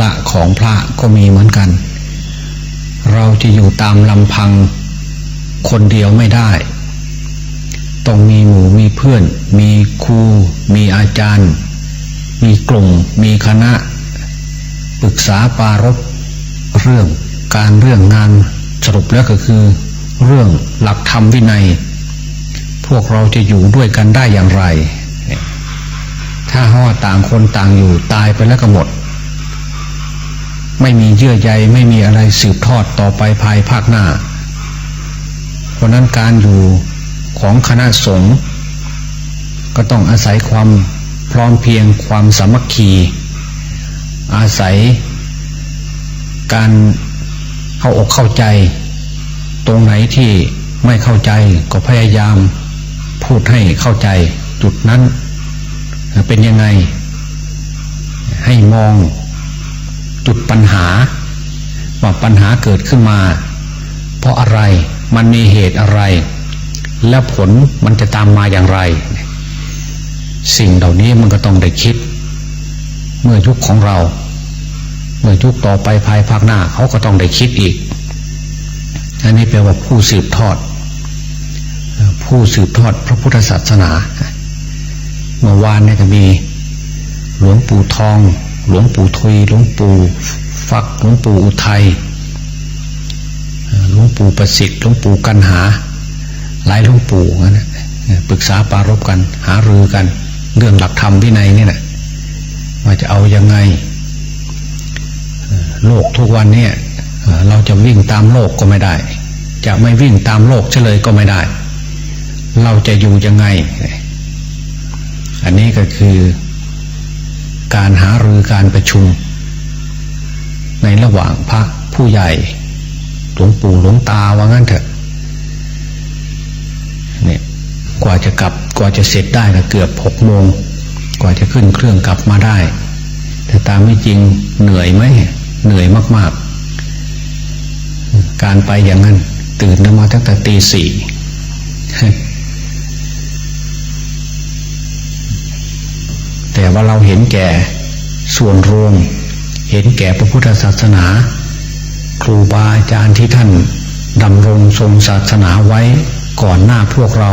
ระของพระก็มีเหมือนกัน เราจะอยู่ตามลำพังคนเดียวไม่ได้ ต้องมีหมู่มีเพื่อน มีครู มีอาจารย์ มีกลุ่ม มีคณะ ปรึกษาปารบเรื่องการเรื่องงานสรุปแล้วก็คือ เรื่องหลักธรรมวินัย พวกเราจะอยู่ด้วยกันได้อย่างไร ถ้าห่อต่างคนต่างอยู่ตายไปแล้วก็หมด ไม่มีเยื่อใยไม่มีอะไรสืบทอดต่อไปภายภาคหน้า เพราะนั้นการอยู่ของคณะสงฆ์ก็ต้องอาศัยความพร้อมเพียงความสามัคคี อาศัยการเข้าอกเข้าใจ ตรงไหนที่ไม่เข้าใจก็พยายามพูดให้เข้าใจจุดนั้นเป็นยังไง ให้มอง จุดปัญหา ว่าปัญหาเกิดขึ้นมา เพราะอะไรมันมีเหตุอะไร และผลมันจะตามมาอย่างไร สิ่งเหล่านี้มันก็ต้องได้คิด เมื่อยุคของเรา เมื่อยุคต่อไปภายภาคหน้าเขาก็ต้องได้คิดอีกอันนี้แปลว่าผู้สืบทอด ผู้สืบทอดพระพุทธศาสนา เมื่อวานเนี่ยก็มีหลวงปู่ทอง หลวงปู่ทุยหลวงปู่ฟักหลวงปู่อุทัยหลวงปู่ประสิทธิ์หลวงปู่กันหา หลายหลวงปู่นะปรึกษาปารบกัน หารือกัน เรื่องหลักธรรมวินัยนี่แหละว่าจะเอายังไง โลกทุกวันเนี่ยเราจะวิ่งตามโลกก็ไม่ได้ จะไม่วิ่งตามโลกเฉลยก็ไม่ได้ เราจะอยู่ยังไง อันนี้ก็คือ การหารือการประชุม ในระหว่างพระผู้ใหญ่หลวงปู่หลวงตาว่างั้นเถอะเนี่ยกว่าจะกลับกว่าจะเสร็จได้ก็เกือบหกโมงกว่าจะขึ้นเครื่องกลับมาได้ แต่ตามไม่จริงเหนื่อยไหมเหนื่อยมาก ๆ การไปอย่างนั้น ตื่นมาตั้งแต่ตีสี่ แต่ว่าเราเห็นแก่ส่วนรวม เห็นแก่พระพุทธศาสนา ครูบาอาจารย์ที่ท่านดำรงทรงศาสนาไว้ก่อนหน้าพวกเรา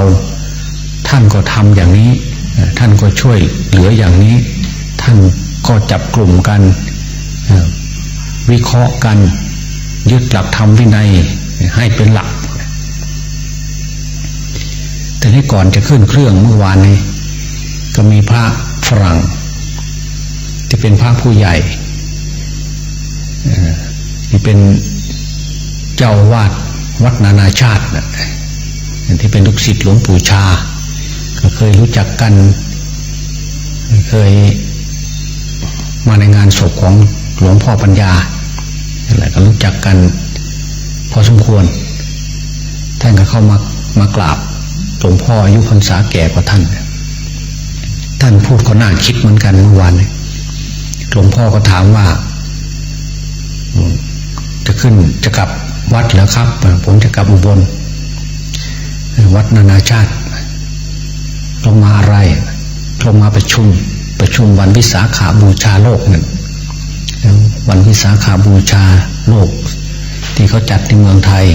ท่านก็ทำอย่างนี้ ท่านก็ช่วยเหลืออย่างนี้ ท่านก็จับกลุ่มกัน วิเคราะห์กัน ยึดหลักธรรมวินัยให้เป็นหลัก แต่ที่ก่อนจะขึ้นเครื่องเมื่อวานนี้ก็มีพระ ฝรั่ง ที่เป็นพระผู้ใหญ่ที่เป็นเจ้าวาดวัดนานาชาติที่เป็นลูกศิษย์หลวงปู่ชา ก็เคยรู้จักกัน เคยมาในงานศพของหลวงพ่อปัญญาอะไรก็รู้จักกันพอสมควร ท่านก็เข้ามามากราบหลวงพ่ออายุพรรษาแก่กว่าท่าน ท่านพูดก็น่าคิดเหมือนกันเมื่อวานหลวงพ่อก็ถามว่า จะขึ้นจะกลับวัดแล้วครับ ผมจะกลับอุบล วัดนานาชาติลงมาอะไรลงมาประชุมประชุมวันวิสาขาบูชาโลกนั่นวันวิสาขาบูชาโลก ที่เขาจัดในเมืองไทย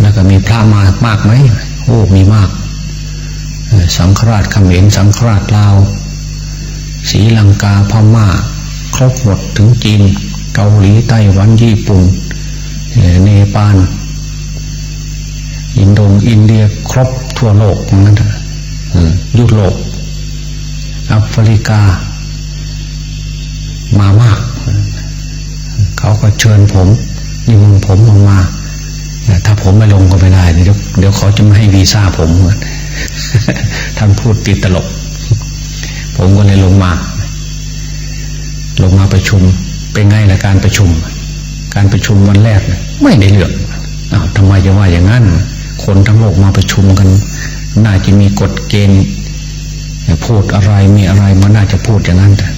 แล้วก็มีพระมามากไหมโอ้มีมาก สังฆราชเขมรสังฆราชลาวศรีลังกาพม่า ครบหมดถึงจีนเกาหลีไต้หวันญี่ปุ่นเนปาลอินโดงอินเดียครบทั่วโลกนั่นเถอะยุโรปแอฟริกามามาก เขาก็เชิญผมนิมนต์ผมลงมา ถ้าผมไม่ลงก็ไม่ได้ เดี๋ยวเดี๋ยวเขาจะไม่ให้วีซ่าผม ท่านพูดติดตลก ผมก็เลยลงมา ลงมาประชุม เป็นไงละการประชุม การประชุมวันแรก ไม่ได้เลือกอ้าวทำไมจะว่าอย่างนั้น คนทั้งโลกมาประชุมกัน น่าจะมีกฎเกณฑ์พูดอะไรมีอะไรมันน่าจะพูดอย่างนั้นแต่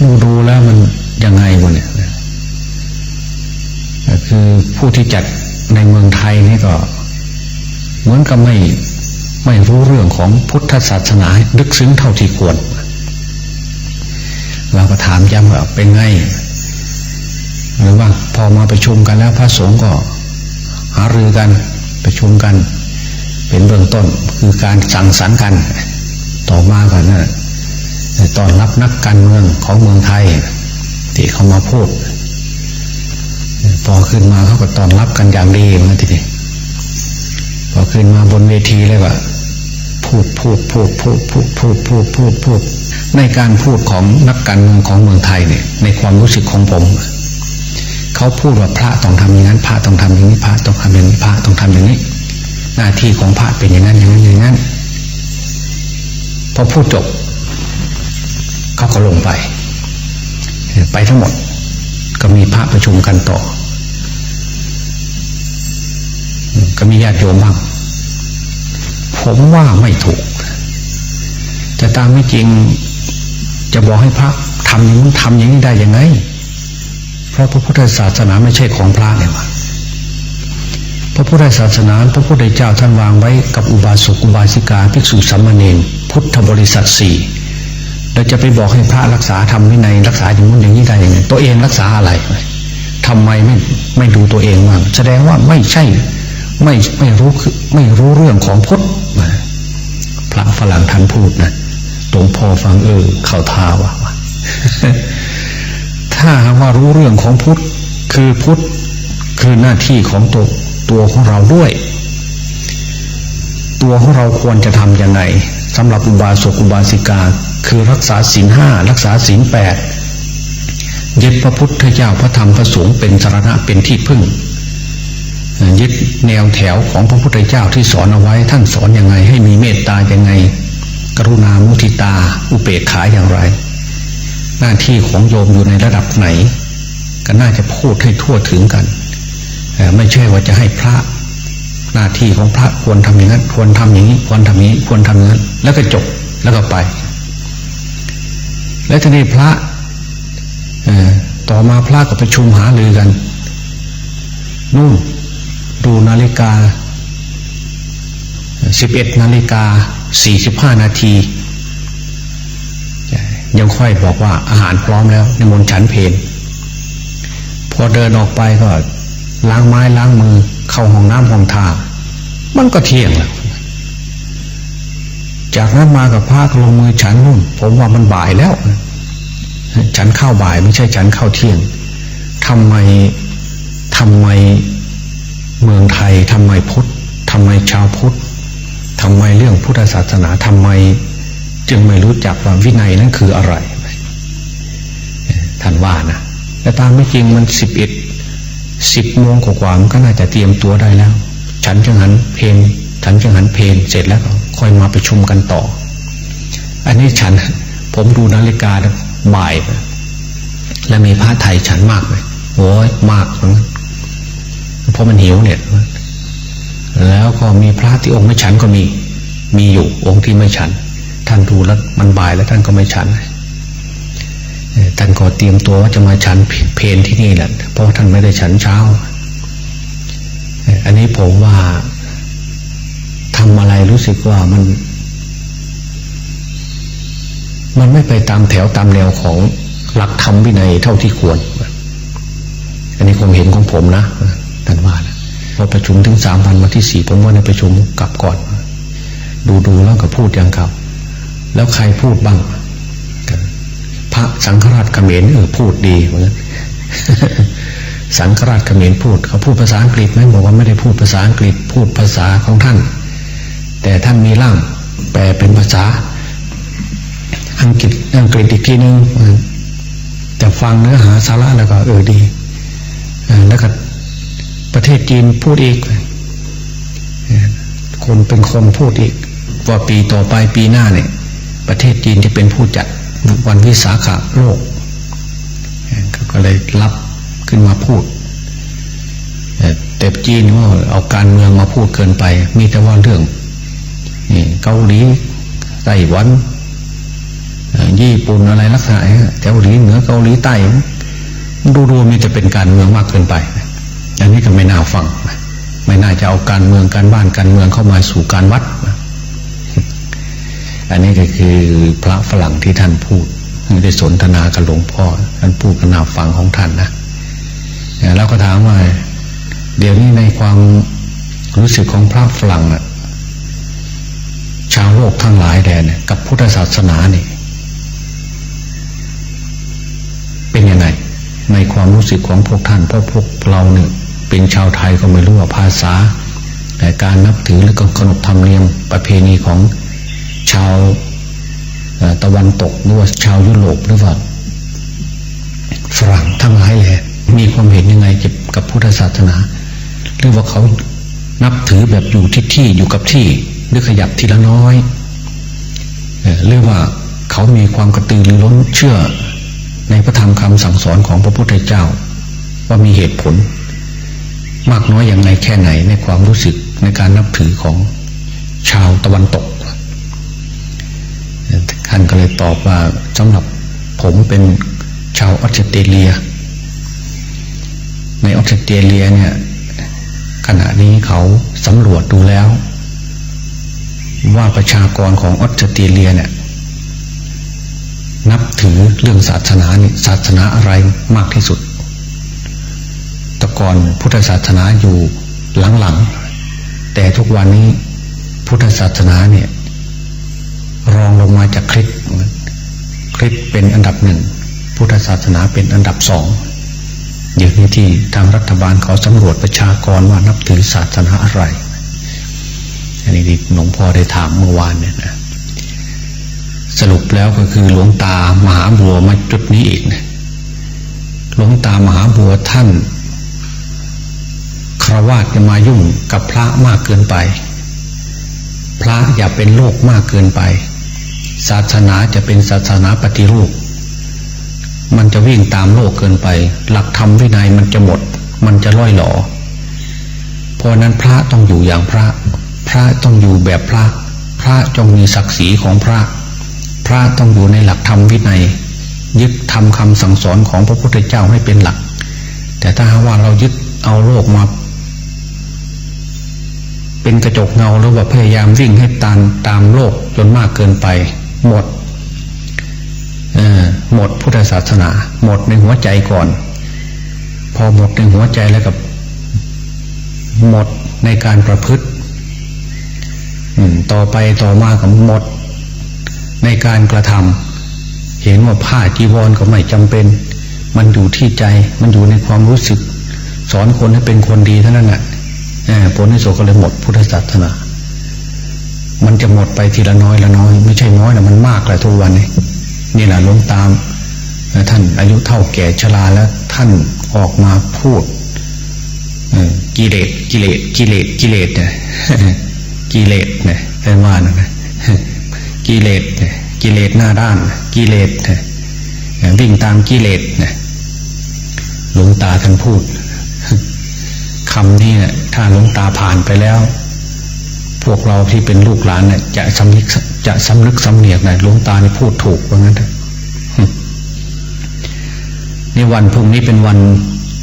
ดูดูแล้วมันยังไงวะเนี่ยคือผู้ที่จัดในเมืองไทยนี่ก็ เหมือนกับไม่ไม่รู้เรื่องของพุทธศาสนาลึกซึ้งเท่าที่ควร เราก็ถามย้ำว่าเป็นไง หรือว่าพอมาประชุมกันแล้วพระสงฆ์ก็หารือกันประชุมกัน เป็นเบื้องต้นคือการสั่งสรรค์กัน ต่อมากันนะตอนรับนักการเมืองของเมืองไทย ที่เขามาพูดพอขึ้นมาเขาก็ตอนรับกันอย่างดีนะทีนี้ พอขึ้นมาบนเวทีเลยว่าพูดพูดพูดพูดพูดพูดพูดพูดพูด ในการพูดของนักการเมืองของเมืองไทยเนี่ย ในความรู้สึกของผม เขาพูดว่าพระต้องทำอย่างนั้น พระต้องทำอย่างนี้พระต้องทำอย่างนี้พระต้องทำอย่างนี้ หน้าที่ของพระเป็นอย่างนั้นอย่างนั้นอย่างนั้นพอพูดจบ เขาก็ลงไป ไปทั้งหมด ก็มีพระประชุมกันต่อ ก็มีญาติโยมบ้างผมว่าไม่ถูก แต่ตามไม่จริงจะบอกให้พระทำอย่างนี้ทำอย่างนี้ได้ยังไง เพราะพระพุทธศาสนาไม่ใช่ของพระเนี่ยวะพระพุทธศาสนาพระพุทธเจ้าท่านวางไว้กับอุบาสกอุบาสิกาภิกษุสัมมาเนรพุทธบริษัทสี่เราจะไปบอกให้พระรักษาทำวินัยรักษาอย่างนู้นอย่างนี้ได้ยังไงตัวเองรักษาอะไรทำไมไม่ไม่ดูตัวเองบ้างแสดงว่าไม่ใช่ ไม่ไม่รู้คือไม่รู้เรื่องของพุทธพระฝรั่งท่านพูดนะตรงพอฟังเออเข้าท่าว่าถ้าว่ารู้เรื่องของพุทธคือพุทธคือหน้าที่ของตัวตัวของเราด้วย ตัวของเราควรจะทำยังไงสำหรับอุบาสกอุบาสิกา คือรักษาศีลห้ารักษาศีลแปดยึดพระพุทธเจ้าพระธรรมพระสงฆ์เป็นสารณะเป็นที่พึ่ง ยึดแนวแถวของพระพุทธเจ้าที่สอนเอาไว้ท่านสอนยังไง ให้มีเมตตาอย่างไง กรุณามุทิตา อุเบกขาอย่างไร หน้าที่ของโยมอยู่ในระดับไหน ก็น่าจะพูดให้ทั่วถึงกัน ไม่ใช่ว่าจะให้พระหน้าที่ของพระควรทำอย่างนั้น ควรทำอย่างนี้ ควรทำอย่างนี้ ควรทำอย่างนั้น แล้วก็จบแล้วก็ไป แล้วทีนี้พระต่อมาพระก็ประชุมหาลือกันนู่น ดูนาฬิกาสิบเอ็ดนาฬิกาสี่สิบห้านาทียังค่อยบอกว่าอาหารพร้อมแล้วในมนฉันเพนพอเดินออกไปก็ล้างไม้ล้างมือ เข้าห้องน้ำห้องท่ามันก็เที่ยงแล้วจากนั้นมากับพระลงมือฉันนู่น ผมว่ามันบ่ายแล้ว ฉันเข้าบ่ายไม่ใช่ฉันเข้าเที่ยงทำไมทำไม เมืองไทยทำไมพุทธทำไมชาวพุทธทำไมเรื่องพุทธศาสนาทำไม จึงไม่รู้จักว่าวินัยนั้นคืออะไรท่านว่านะแต่ตามไม่จริงมันสิบเอ็ดสิบโมงกว่ามันก็น่าจะเตรียมตัวได้แล้ว ฉันจังหันเพนฉันจังหันเพนเสร็จแล้วก็ค่อยมาประชุมกันต่อ อันนี้ฉันผมดูนาฬิกาบ่าย แล้วมีพระไทยฉันมากเลยโอ้ยมากเเพราะมันหิวเนี่ย แล้วก็มีพระที่องค์ไม่ฉันก็มี มีอยู่องค์ที่ไม่ฉัน ท่านดูแล้วมันบ่ายแล้วท่านก็ไม่ฉันท่านก็เตรียมตัวว่าจะมาฉันเพนที่นี่แหละเพราะท่านไม่ได้ฉันเช้า อันนี้ผมว่าทำอะไรรู้สึกว่ามัน มันไม่ไปตามแถวตามแนวของหลักธรรมวินัยเท่าที่ควร อันนี้ความเห็นของผมนะ ท่านว่านะพอประชุมถึงสามวันมาที่สี่ผมว่าในประชุมกลับก่อน ดูดูแล้วก็พูดอย่างเขาแล้วใครพูดบ้างพระสังฆราชเขมรเออพูดดีเหมือนสังฆราชเขมรพูดเขาพูดภาษาอังกฤษไหมบอกว่าไม่ได้พูดภาษาอังกฤษพูดภาษาของท่าน แต่ท่านมีร่างแปลเป็นภาษาอังกฤษอังกฤษอีกทีนึงแต่ฟังเนื้อหาสาระแล้วก็เออดีแล้วก็ ประเทศจีนพูดอีก คนเป็นคนพูดอีก ว่าปีต่อไปปีหน้าเนี่ยประเทศจีนจะเป็นผู้จัดวันวิสาขะโลกก็เลยรับขึ้นมาพูดแต่จีนว่าเอาการเมืองมาพูดเกินไป มีแต่ว่าเรื่องเกาหลีไต้หวันญี่ปุ่นอะไรลักษณะเกาหลีเหนือเกาหลีใต้ดูดูมีแต่เป็นการเมืองมากเกินไป อันนี้ก็ไม่น่าฟัง ไม่น่าจะเอาการเมืองการบ้านการเมืองเข้ามาสู่การวัด อันนี้ก็คือพระฝรั่งที่ท่านพูดได้สนทนากับหลวงพ่อท่านพูดกันนาฟังของท่านนะแล้วก็ถามว่าเดี๋ยวนี้ในความรู้สึกของพระฝรั่งนะชาวโลกทั้งหลายแดนกับพุทธศาสนาเนี่ยเป็นยังไงในความรู้สึกของพวกท่านเพราะพวกเราเนี่ย เป็นชาวไทยก็ไม่รู้ว่าภาษา แต่การนับถือและก็ขนบธรรมเนียมประเพณีของชาวตะวันตกหรือว่าชาวยุโรปหรือว่าฝรั่งทั้งหลายแหละมีความเห็นยังไงเกี่ยวกับพุทธศาสนา หรือว่าเขานับถือแบบอยู่ที่ที่อยู่กับที่หรือขยับทีละน้อยหรือว่าเขามีความกระตือรือร้นเชื่อในพระธรรมคำสั่งสอนของพระพุทธเจ้า ว่ามีเหตุผล มากน้อยอย่างไรแค่ไหนในความรู้สึกในการนับถือของชาวตะวันตกท่านก็เลยตอบว่าสำหรับผมเป็นชาวออสเตรเลีย ในออสเตรเลียเนี่ยขณะนี้เขาสำรวจดูแล้ว ว่าประชากรของออสเตรเลียเนี่ยนับถือเรื่องศาสนานี่ศาสนาอะไรมากที่สุด ก่อนพุทธศาสนาอยู่หลังๆ แต่ทุกวันนี้พุทธศาสนาเนี่ยรองลงมาจากคริสต์คริสต์เป็นอันดับหนึ่ง พุทธศาสนาเป็นอันดับสองเดี๋ยวนี้ที่ทางรัฐบาลเขาสำรวจประชากรว่านับถือศาสนาอะไร อันนี้ที่หลวงพ่อได้ถามเมื่อวานเนี่ยนะสรุปแล้วก็คือหลวงตามหาบัวมาจุดนี้อีกนะหลวงตามหาบัวท่าน รวาสจะมายุ่งกับพระมากเกินไป พระอย่าเป็นโลกมากเกินไป ศาสนาจะเป็นศาสนาปฏิรูป มันจะวิ่งตามโลกเกินไป หลักธรรมวินัยมันจะหมด มันจะล่อยหลอเพราะนั้นพระต้องอยู่อย่างพระ พระต้องอยู่แบบพระ พระจงมีศักดิ์ศรีของพระ พระต้องอยู่ในหลักธรรมวินัย ยึดทำคำสั่งสอนของพระพุทธเจ้าให้เป็นหลัก แต่ถ้าว่าเรายึดเอาโลกมา เป็นกระจกเงาหรือว่าพยายามวิ่งให้ตามตามโลกจนมากเกินไป หมดหมดพุทธศาสนา หมดในหัวใจก่อน พอหมดในหัวใจแล้วกับ หมดในการประพฤติต่อไปต่อมากับหมด ในการกระทำเห็นว่าผ้าจีวรก็ไม่จำเป็น มันอยู่ที่ใจ มันอยู่ในความรู้สึก สอนคนให้เป็นคนดีเท่านั้นแหละ ผลที่สุดก็เลยหมดพุทธศาสนา มันจะหมดไปทีละน้อยละน้อย ไม่ใช่น้อยนะมันมากเลยทุกวันนี้นี่แหละลงตามท่านอายุเท่าแก่ชราแล้วท่านออกมาพูดกิเลสกิเลสกิเลสกิเลสเนี่ยกิเลสเนี่ยเป็นว่านะกิเลสเนี่ยกิเลสหน้าด้านกิเลสเนี่ยวิ่งตามกิเลสเนี่ยหลวงตาท่านพูด คำนี้เนี่ถ้าหลวงตาผ่านไปแล้ว พวกเราที่เป็นลูกหลานเนี่ยจะสำนึกจะสำนึกสำเนียกนะหลวงตานี่พูดถูกว่างั้นเถอะในวันพรุ่งนี้เป็นวัน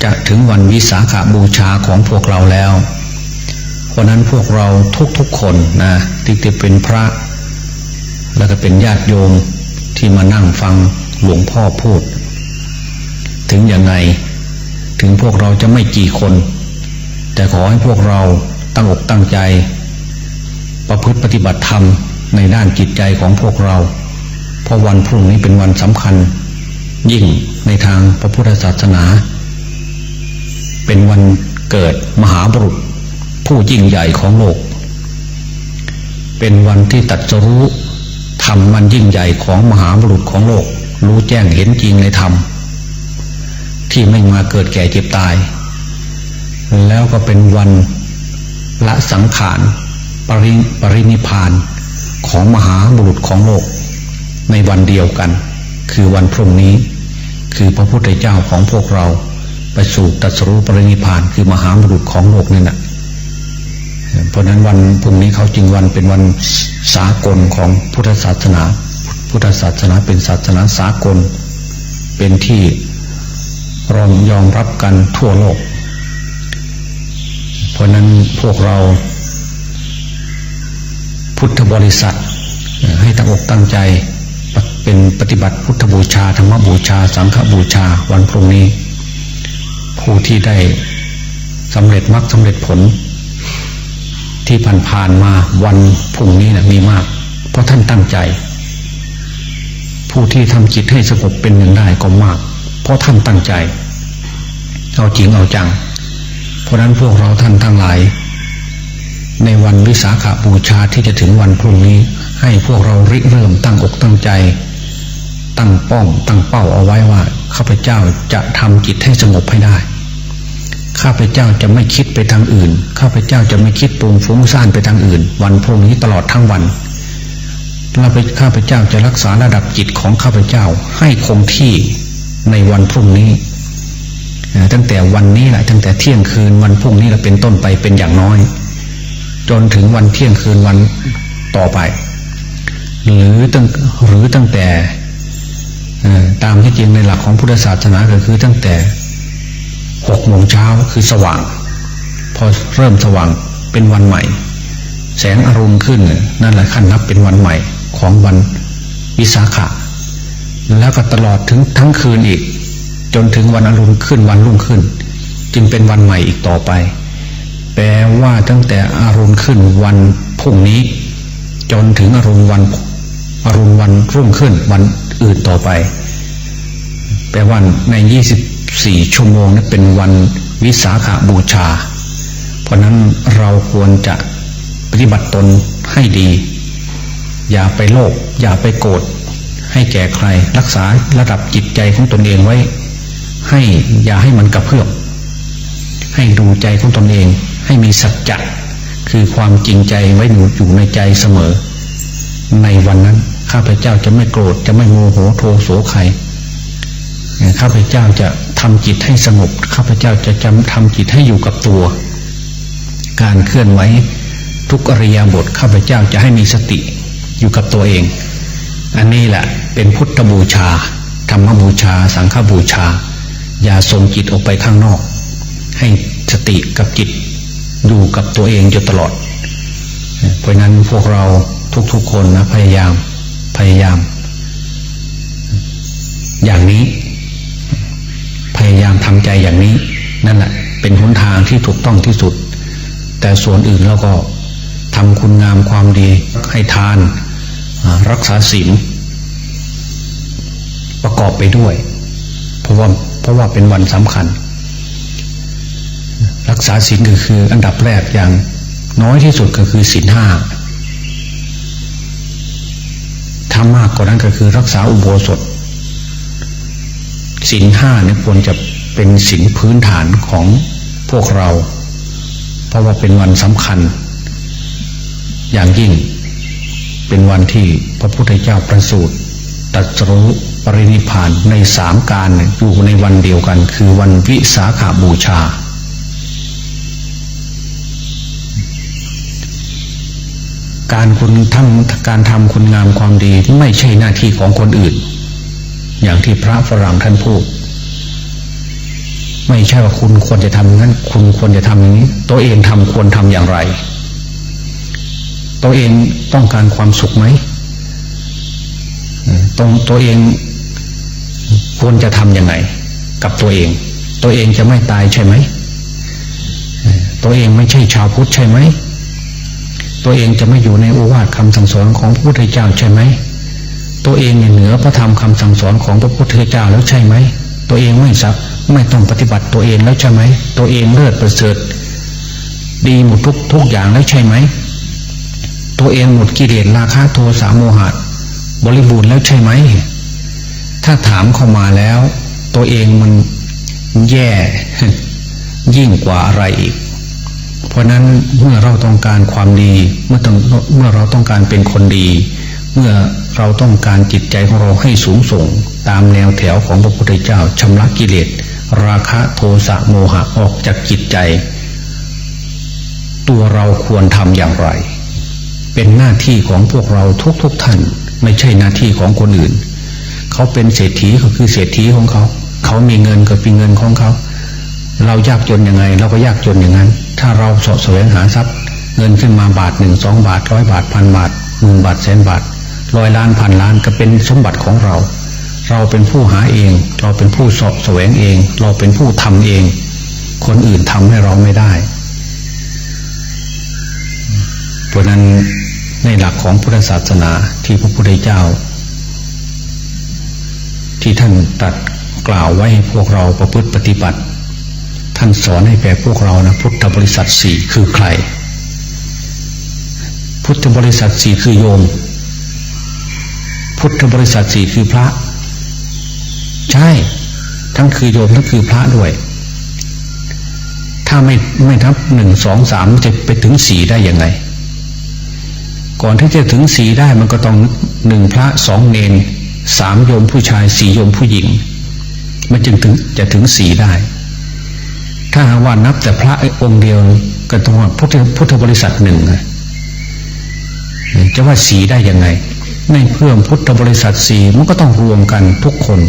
จะถึงวันวิสาขาบูชาของพวกเราแล้วเพราะนั้นพวกเราทุกๆคนนะที่จะเป็นพระ แล้วก็เป็นญาติโยมที่มานั่งฟังหลวงพ่อพูด ถึงยังไง ถึงพวกเราจะไม่กี่คน แต่ขอให้พวกเราตั้งอกตั้งใจ ประพฤติปฏิบัติธรรมในด้านจิตใจของพวกเรา เพราะวันพรุ่งนี้เป็นวันสำคัญ ยิ่งในทางพระพุทธศาสนา เป็นวันเกิดมหาบุรุษ ผู้ยิ่งใหญ่ของโลก เป็นวันที่ตัดสรู้ธรรมมันยิ่งใหญ่ของมหาบุรุษของโลก รู้แจ้งเห็นจริงในธรรมที่ไม่มาเกิดแก่เจ็บตาย แล้วก็เป็นวันละสังขารปริปรินิพานของมหาบุรุษของโลก ในวันเดียวกัน คือวันพรุ่งนี้ คือพระพุทธเจ้าของพวกเราไปสู่ตัสรู้ปรินิพานคือมหาบุรุษของโลกนี่นะเพราะนั้นวันพรุ่งนี้เขาจึงวันเป็นวันสากลของพุทธศาสนา พุทธศาสนาเป็นศาสนาสากล เป็นที่รองยอมรับกันทั่วโลก เพราะนั้นพวกเราพุทธบริษัท ให้ตั้งอกตั้งใจเป็นปฏิบัติพุทธบูชาธรรมบูชา สังฆบูชาวันพรุ่งนี้ ผู้ที่ได้สำเร็จมรรคสำเร็จผล ที่ผ่านๆมาวันพรุ่งนี้นะมีมาก เพราะท่านตั้งใจ ผู้ที่ทำจิตให้สงบเป็นหนึ่งได้ก็มาก เพราะท่านตั้งใจ เอาจริงเอาจัง เพราะนั้นพวกเราท่านทั้งหลาย ในวันวิสาขาบูชาที่จะถึงวันพรุ่งนี้ ให้พวกเราริเริ่มตั้งอกตั้งใจ ตั้งป้อมตั้งเป้าเอาไว้ว่าข้าพเจ้าจะทำจิตให้สงบให้ได้ข้าพเจ้าจะไม่คิดไปทางอื่น ข้าพเจ้าจะไม่คิดปรุงฟุ้งซ่านไปทางอื่น วันพรุ่งนี้ตลอดทั้งวันเราไปข้าพเจ้าจะรักษาระดับจิตของข้าพเจ้าให้คงที่ในวันพรุ่งนี้ ตั้งแต่วันนี้แหละตั้งแต่เที่ยงคืนวันพรุ่งนี้เราเป็นต้นไปเป็นอย่างน้อย จนถึงวันเที่ยงคืนวันต่อไป หรือตั้งหรือตั้งแต่ตามที่จริงในหลักของพุทธศาสนาก็คือตั้งแต่หกโมงเช้าคือสว่าง พอเริ่มสว่างเป็นวันใหม่ แสงอารุณขึ้นนั่นแหละขั้นนับเป็นวันใหม่ของวันวิสาขะแล้วก็ตลอดถึงทั้งคืนอีก จนถึงวันอรุณขึ้นวันรุ่งขึ้น จึงเป็นวันใหม่อีกต่อไป แปลว่าตั้งแต่อรุณขึ้นวันพรุ่งนี้ จนถึงอรุณวันอรุณวันรุ่งขึ้นวันอื่นต่อไป แปลว่าในยี่สิบสี่ชั่วโมงนั้นเป็นวันวิสาขาบูชา เพราะนั้นเราควรจะปฏิบัติตนให้ดี อย่าไปโลภอย่าไปโกรธให้แก่ใคร รักษาระดับจิตใจของตนเองไว้ ให้อย่าให้มันกระเพื่อมให้ดูใจของตนเอง ให้มีสัจจะคือความจริงใจไว้อยู่ในใจเสมอ ในวันนั้นข้าพเจ้าจะไม่โกรธจะไม่โมโหโทโสใครข้าพเจ้าจะทำจิตให้สงบข้าพเจ้าจะจำทำจิตให้อยู่กับตัว การเคลื่อนไหวทุกอริยบทข้าพเจ้าจะให้มีสติอยู่กับตัวเอง อันนี้แหละเป็นพุทธบูชาธรรมบูชา สังฆบูชา อย่าส่งจิตออกไปข้างนอก ให้สติกับจิตอยู่กับตัวเองอยู่ตลอด เพราะนั้นพวกเราทุกๆคนนะพยายามพยายาม อย่างนี้ พยายามทำใจอย่างนี้ นั่นแหละเป็นหนทางที่ถูกต้องที่สุด แต่ส่วนอื่นเราก็ทำคุณงามความดีให้ทาน รักษาศีลประกอบไปด้วย เพราะว่า เพราะว่าเป็นวันสำคัญ รักษาศีลก็คืออันดับแรกอย่างน้อยที่สุดก็คือศีลห้าทำมากกว่านั้นก็คือรักษาอุโบสถศีลห้าเนี่ยควรจะเป็นศีลพื้นฐานของพวกเรา เพราะว่าเป็นวันสำคัญ อย่างยิ่งเป็นวันที่พระพุทธเจ้าประสูติตรัสรู้ ปรินิพานในสามการอยู่ในวันเดียวกัน คือวันวิสาขาบูชา การคุณทำการทำคุณงามความดีไม่ใช่หน้าที่ของคนอื่น อย่างที่พระฝรั่งท่านพูดไม่ใช่ว่าคุณควรจะทำงั้น คุณควรจะทำอย่างนี้ ตัวเองทำควรทำอย่างไร ตัวเองต้องการความสุขไหมตรงตัวเอง ควรจะทำยังไง กับตัวเอง ตัวเองจะไม่ตายใช่ไหม ตัวเองไม่ใช่ชาวพุทธใช่ไหม ตัวเองจะไม่อยู่ในโอวาทคำสั่งสอนของพระพุทธเจ้าใช่ไหม ตัวเองเหนือพระธรรมคำสั่งสอนของพระพุทธเจ้าแล้วใช่ไหม ตัวเองไม่สักไม่ต้องปฏิบัติตัวเองแล้วใช่ไหม ตัวเองเลิศประเสริฐดีหมดทุกทุกอย่างแล้วใช่ไหม ตัวเองหมดกิเลสราคะโทสะโมหะบริบูรณ์แล้วใช่ไหม ถ้าถามเข้ามาแล้ว ตัวเองมันแย่ยิ่งกว่าอะไรอีก เพราะนั้นเมื่อเราต้องการความดี เมื่อต้องเมื่อเราต้องการเป็นคนดี เมื่อเราต้องการจิตใจของเราให้สูงส่ง ตามแนวแถวของพระพุทธเจ้าชำระกิเลส ราคะโทสะโมหะออกจากจิตใจ ตัวเราควรทำอย่างไร เป็นหน้าที่ของพวกเราทุกๆทท่าน ไม่ใช่หน้าที่ของคนอื่น เขาเป็นเศรษฐีก็คือเศรษฐีของเขา เขามีเงินก็เป็นเงินของเขา เรายากจนยังไง เราก็ยากจนอย่างนั้น ถ้าเราสะแสวงหาทรัพย์ เงินขึ้นมาบาทหนึ่งสองบาทร้อยบาทพันบาทหมื่นบาทแสนบาทร้อยล้านพันล้านก็เป็นสมบัติของเรา เราเป็นผู้หาเอง เราเป็นผู้สอบแสวงเอง เราเป็นผู้ทำเอง คนอื่นทำให้เราไม่ได้เพราะนั้นในหลักของพุทธศาสนาที่พระพุทธเจ้า ที่ท่านตรัสกล่าวไว้ให้พวกเราประพฤติปฏิบัติ ท่านสอนให้แก่พวกเรานะพุทธบริษัทสี่คือใคร พุทธบริษัทสี่คือโยม พุทธบริษัทสี่คือพระ ใช่ ทั้งคือโยมทั้งคือพระด้วย ถ้าไม่ไม่ทับหนึ่งสองสามจะไปถึงสี่ได้ยังไง ก่อนที่จะถึงสีได้มันก็ต้องหนึ่งพระสองเนน สามโยมผู้ชายสี่โยมผู้หญิง มันจึงถึงจะถึงสีได้ ถ้าหากว่านับแต่พระองค์เดียวก็ต้องว่าพุทธพุทธบริษัทหนึ่งจะว่าสีได้ยังไง ในเพื่อพุทธบริษัทสีมันก็ต้องรวมกันทุกคน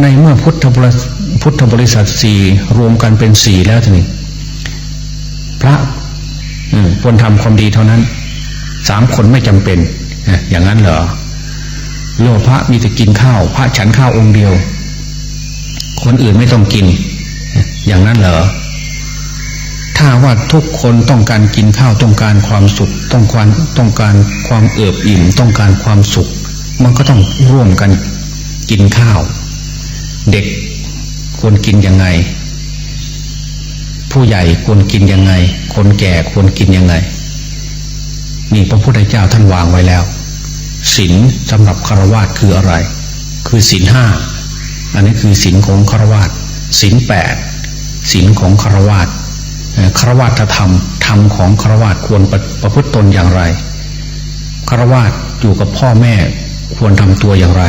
ในเมื่อพุทธบริพุทธบริษัทสี่รวมกันเป็นสีแล้วทีนี้พระควรทำความดีเท่านั้นสามคนไม่จำเป็นอย่างนั้นเหรอ โลพระมีแต่กินข้าว พระฉันข้าวองค์เดียว คนอื่นไม่ต้องกิน อย่างนั้นเหรอถ้าว่าทุกคนต้องการกินข้าวต้องการความสุข ต้องการต้องการความเอิบอิ่มต้องการความสุข มันก็ต้องร่วมกันกินข้าว เด็กควรกินยังไง ผู้ใหญ่ควรกินยังไง คนแก่ควรกินยังไงนี่พระพุทธเจ้าท่านวางไว้แล้ว ศีลสำหรับฆราวาสคืออะไร คือศีลห้าอันนี้คือศีลของฆราวาสศีลแปดศีลของฆราวาสฆราวาสธรรมธรรมของฆราวาสควรประประพฤติตนอย่างไรฆราวาสอยู่กับพ่อแม่ควรทำตัวอย่างไร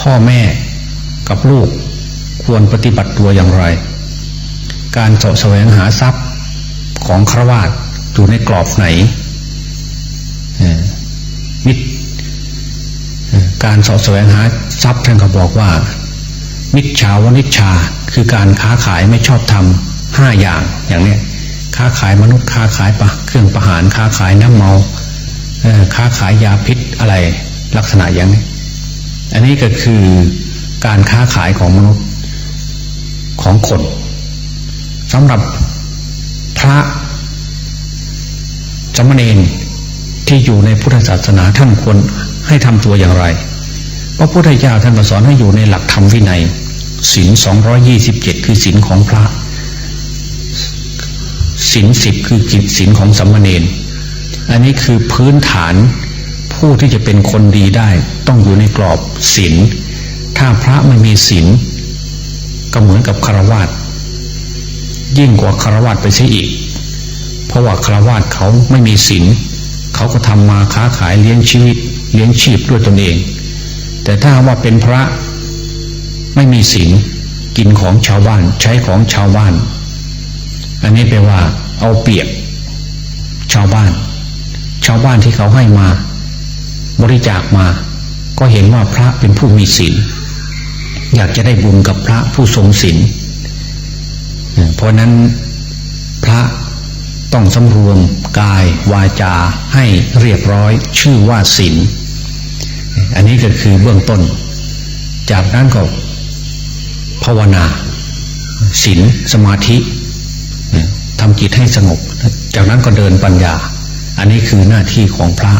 พ่อแม่กับลูกควรปฏิบัติตัวอย่างไร การเสาะแสวงหาทรัพย์ของฆราวาสอยู่ในกรอบไหนมิตร การสอบแสวงหาทรัพย์ท่านก็บอกว่า มิจฉาวนิชชาคือการค้าขายไม่ชอบทำห้าอย่างอย่างนี้ค้าขายมนุษย์ค้าขายปะเครื่องประหารค้าขายน้ำเมาค้าขายยาพิษอะไรลักษณะอย่างนี้อันนี้ก็คือการค้าขายของมนุษย์ของคนสำหรับพระสมณีที่อยู่ในพุทธศาสนาท่านควรให้ทำตัวอย่างไร พระพุทธเจ้าท่านสอนให้อยู่ในหลักธรรมวินัยศีลสองยี่สิบเจ็ดคือศีลของพระศีลสิบคือกิจศีลของสัมมาเนนอันนี้คือพื้นฐานผู้ที่จะเป็นคนดีได้ ต้องอยู่ในกรอบศีลถ้าพระไม่มีศีลก็เหมือนกับคารวาสยิ่งกว่าคารวาสไปเสียอีก เพราะว่าคารวาสเขาไม่มีศีลเขาก็ทำมาค้าขายเลี้ยงชีวิตเลี้ยงชีพด้วยตนเอง แต่ถ้าว่าเป็นพระไม่มีศีลกินของชาวบ้านใช้ของชาวบ้าน อันนี้แปลว่า เอาเปรียบ ชาวบ้าน ชาวบ้านที่เขาให้มา บริจาคมา ก็เห็นว่าพระเป็นผู้มีศีลอยากจะได้บุญกับพระผู้ทรงศีลเพราะนั้นพระต้องสำรวมกายวาจาให้เรียบร้อยชื่อว่าศีล อันนี้ก็คือเบื้องต้น จากนั้นก็ภาวนาศีลสมาธิทำจิตให้สงบ จากนั้นก็เดินปัญญา อันนี้คือหน้าที่ของพระ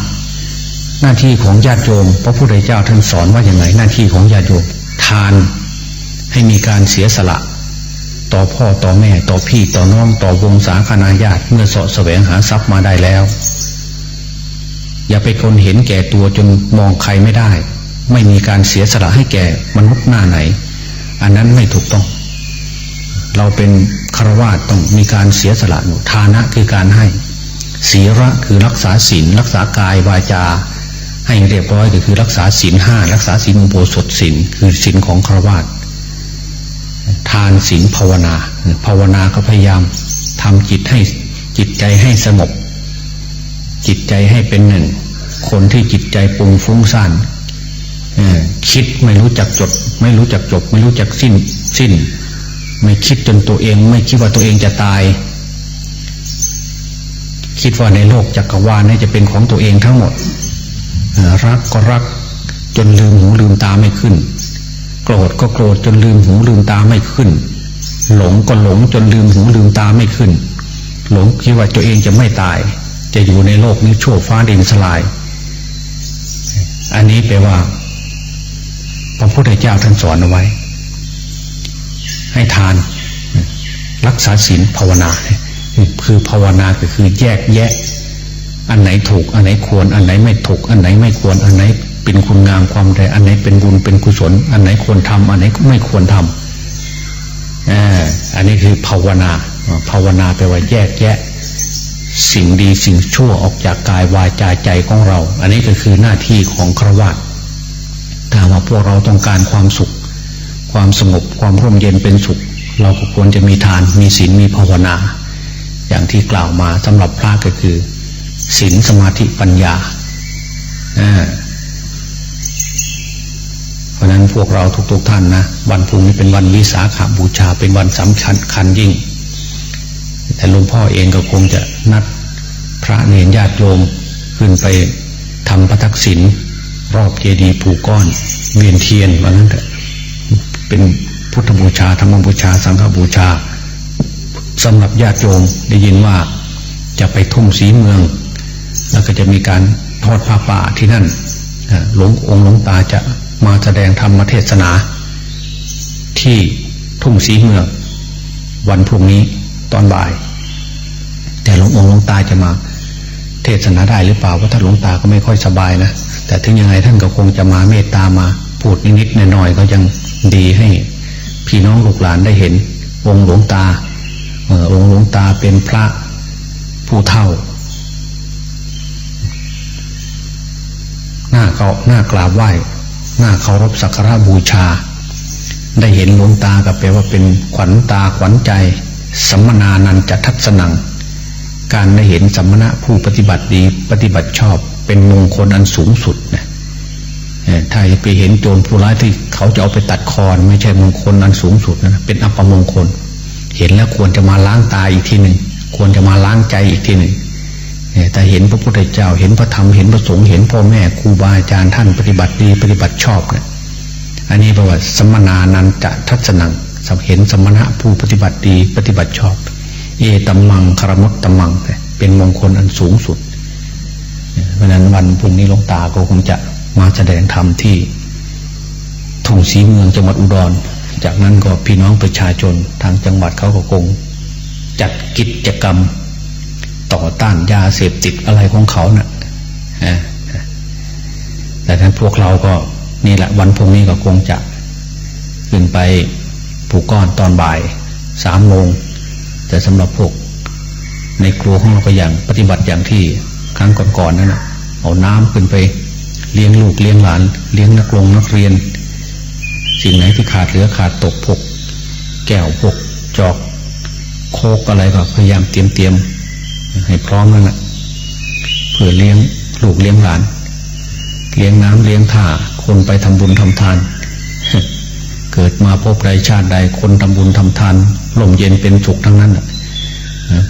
หน้าที่ของญาติโยมพระพุทธเจ้าท่านสอนว่าอย่างไรหน้าที่ของญาติโยมทานให้มีการเสียสละ ต่อพ่อต่อแม่ต่อพี่ต่อน้องต่อวงศาคณาญาติเมื่อสาะแสวงหาทรัพย์มาได้แล้ว อย่าไปคนเห็นแก่ตัวจนมองใครไม่ได้ ไม่มีการเสียสละให้แก่มนุษย์หน้าไหน อันนั้นไม่ถูกต้อง เราเป็นคารวะต้องมีการเสียสละทานะคือการให้ศีระคือรักษาศีลรักษากายวาจา ให้เรียบร้อยก็คือรักษาศีลห้ารักษาศีลอุโบสถศีลคือศีลของคารวะทานศีลภาวนา ภาวนาก็พยายามทำจิตให้จิตใจให้สงบ จิตใจให้เป็นหนึ่ง คนที่จิตใจปุงฟุ้งซ่านคิดไม่รู้จักจบ ไม่รู้จักจบ ไม่รู้จักสิ้นสิ้น ไม่คิดจนตัวเอง ไม่คิดว่าตัวเองจะตาย คิดว่าในโลกจักรวาลนี่จะเป็นของตัวเองทั้งหมดรักก็รักจนลืมหูลืมตาไม่ขึ้น โกรธก็โกรธจนลืมหูลืมตาไม่ขึ้น หลงก็หลงจนลืมหูลืมตาไม่ขึ้น หลงคิดว่าตัวเองจะไม่ตาย จะอยู่ในโลกนี้ชั่วฟ้าดินสลาย อันนี้แปลว่า พระพุทธเจ้าท่านสอนเอาไว้ ให้ทานรักษาศีลภาวนา คือภาวนาก็คือแยกแยะ อันไหนถูก อันไหนควร อันไหนไม่ถูก อันไหนไม่ควร อันไหนเป็นคุณงามความใดอันไหนเป็นบุญเป็นกุศล อันไหนควรทำอันไหนไม่ควรทำอ่าอันนี้คือภาวนา ภาวนาแปลว่าแยกแยะ สิ่งดีสิ่งชั่วออกจากกายวาจาใจของเรา อันนี้ก็คือหน้าที่ของครวญถ้าว่าพวกเราต้องการความสุข ความสงบความร่มเย็นเป็นสุข เราก็ควรจะมีทานมีศีลมีภาวนา อย่างที่กล่าวมาสำหรับพระก็คือศีลสมาธิปัญญาเพราะนั้นพวกเราทุกๆทท่านนะวันพรุ่งนี้เป็นวันวิสาขาบูชาเป็นวันสำคัญคันยิ่ง แต่หลวงพ่อเองก็คงจะนัดพระเนรญาติโยมขึ้นไปทำพระทักษิณรอบเจดีย์ผูก้อนเวียนเทียนว่างั้นเถอะเป็นพุทธบูชาธรรมบูชา สังฆบูชาสำหรับญาติโยมได้ยินว่าจะไปทุ่งสีเมือง แล้วก็จะมีการทอดผ้าป่าที่นั่นหลวงองค์หลวงตาจะมาแสดงธรรมเทศนา ที่ทุ่งสีเมือง วันพรุ่งนี้ ตอนบ่าย แต่หลวงองค์หลวงตาจะมา เทศนาได้หรือเปล่าเพราะถ้าหลวงตาก็ไม่ค่อยสบายนะแต่ถึงยังไงท่านก็คงจะมาเมตตามา พูดนิดๆหน่อยๆก็ยังดีให้ พี่น้องลูกหลานได้เห็น องค์หลวงตาเออองค์หลวงตาเป็นพระผู้เท่า หน้าเขาหน้ากราบไหว้หน้าเคารพสักการะบูชา ได้เห็นหลวงตาก็แปลว่าเป็นขวัญตาขวัญใจ สัมมนานันจะทัศนัง การได้เห็นสัมมณะผู้ปฏิบัติดีปฏิบัติชอบ เป็นมงคลอันสูงสุดนะถ้าไปเห็นโจรผู้ร้ายที่เขาจะเอาไปตัดคอไม่ใช่มงคลอันสูงสุดนะเป็นอัปมงคล เห็นแล้วควรจะมาล้างตาอีกทีหนึ่งควรจะมาล้างใจอีกทีหนึ่งแต่เห็นพระพุทธเจ้า เห็นพระธรรมเห็นพระสงฆ์เห็นพ่อแม่ครูบาอาจารย์ท่านปฏิบัติดีปฏิบัติชอบเนี่ยอันนี้แปลว่าสมนานันจะทัศนัง เห็นสมณะผู้ปฏิบัติดีปฏิบัติชอบ เอตัมมังคารมตตัมมัง เป็นมงคลอันสูงสุด เพราะนั้นวันพรุ่งนี้หลวงตาก็คงจะมาแสดงธรรมที่ทุ่งสีเมืองจังหวัดอุดร จากนั้นก็พี่น้องประชาชนทางจังหวัดเขาก็คง จัดกิจกรรม ต่อต้านยาเสพติดอะไรของเขานะ่ะแต่ท่านพวกเราก็นี่แหละวันพรุ่งนี้ก็คงจะขึ้นไป ผูกก้อนตอนบ่ายสามโมงแต่สำหรับพวกในครัวของเราก็อย่างปฏิบัติอย่างที่ครั้งก่อนๆนั่นนะเอาน้ำขึ้นไปเลี้ยงลูกเลี้ยงหลาน เลี้ยงนักลงนักเรียน สิ่งไหนที่ขาดเหลือขาดตกพกแก้วพกจอก โคกอะไรก็พยายามเตรียมเตรียมให้พร้อมนั่นแหละเพื่อเลี้ยงลูกเลี้ยงหลาน เลี้ยงน้ำเลี้ยงท่าคนไปทำบุญทำทาน เกิดมาพบใดชาติใดคนทำบุญทำทานลมเย็นเป็นสุขทั้งนั้น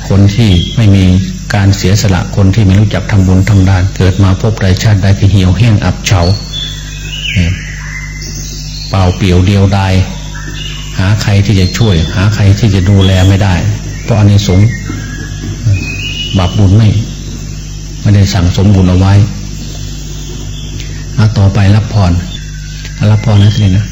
คนที่ไม่มีการเสียสละคนที่ไม่รู้จักทำบุญทำทาน เกิดมาพบใดชาติใดก็เหี่ยวแห้งอับเฉาเปล่าเปลี่ยวเดียวดายหาใครที่จะช่วย หาใครที่จะดูแลไม่ได้ เพราะอันนี้สงบาปบุญไม่ไม่ได้สั่งสมบุญเอาไว้เอาต่อไปรับพรรับพรนะสินะ